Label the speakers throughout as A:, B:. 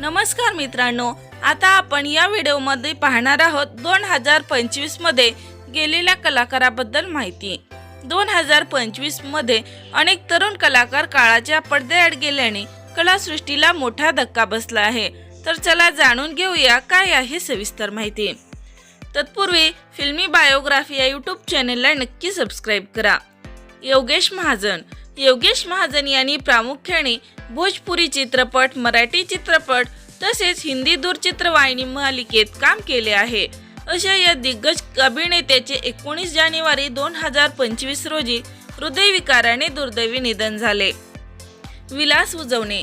A: नमस्कार मित्रांनो आता आपण या व्हिडिओमध्ये पाहणार आहोत दोन हजार पंचवीसमध्ये गेलेल्या कलाकाराबद्दल माहिती. दोन हजार पंचवीसमध्ये अनेक तरुण कलाकार काळाच्या पडद्याआड गेल्याने कलासृष्टीला मोठा धक्का बसला आहे. तर चला जाणून घेऊया काय आहे सविस्तर माहिती. तत्पूर्वी फिल्मी बायोग्राफी या यूट्यूब चॅनलला नक्की सबस्क्राईब करा. योगेश महाजन. योगेश महाजन यांनी प्रामुख्याने भोजपुरी चित्रपट मराठी चित्रपट तसेच हिंदी दूरचित्रवाहिनी मालिकेत काम केले आहे. अशा या दिग्गज अभिनेत्याचे एकोणीस जानेवारी दोन हजार पंचवीस रोजी हृदयविकाराने दुर्दैवी निधन झाले. विलास उजवणे.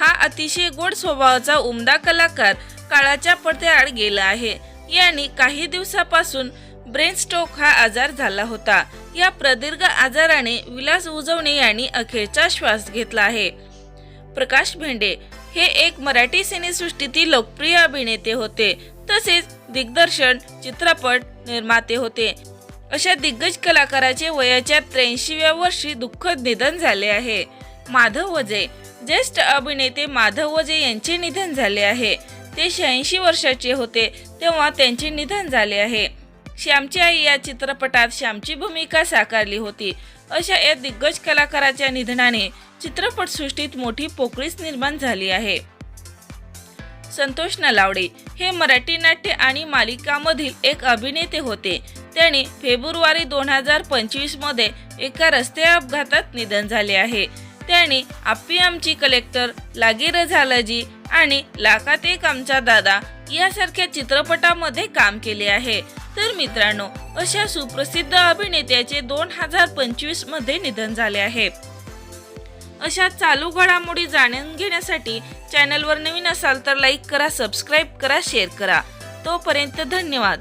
A: हा अतिशय गोड स्वभावाचा उमदा कलाकार काळाच्या पडद्याआड गेला आहे. यांनी काही दिवसापासून ब्रेन स्ट्रोक हा आजार झाला होता. या प्रदीर्घ आजाराने विलास उजवणे यांनी अखेरचा श्वास घेतला आहे. प्रकाश भेंडे हे एक मराठी सिनेसृष्टीतील लोकप्रिय अभिनेते होते. तसेच दिग्दर्शन चित्रपट निर्माते होते. अशा दिग्गज कलाकाराचे वयाच्या त्र्याऐंशीव्या वर्षी दुःखद निधन झाले आहे. माधव वजे ज्येष्ठ अभिनेते माधव वजे यांचे निधन झाले आहे. ते शहाऐंशी वर्षाचे होते तेव्हा त्यांचे निधन झाले आहे. श्यामची आई या चित्रपटात श्यामची भूमिका साकारली होती. अशा या दिग्गज कलाकाराच्या निधनाने चित्रपटसृष्टीत मोठी पोकळीच निर्माण झाली आहे. संतोष नलावडे हे मराठी नाट्य आणि मालिकामधील एक अभिनेते होते. त्यांनी फेब्रुवारी दोन हजार पंचवीसमध्ये एका रस्ते अपघातात निधन झाले आहे. त्याने आप्पी आमची कलेक्टर लागीर झालाजी आणि लाखात एक आमचा दादा यासारख्या चित्रपटामध्ये काम केले आहे. तर मित्रांनो अशा सुप्रसिद्ध अभिनेत्याचे दोन हजार पंचवीसमध्ये निधन झाले आहे. अशा चालू घडामोडी जाणून घेण्यासाठी चॅनलवर नवीन असाल तर लाईक करा सबस्क्राईब करा शेअर करा. तोपर्यंत धन्यवाद.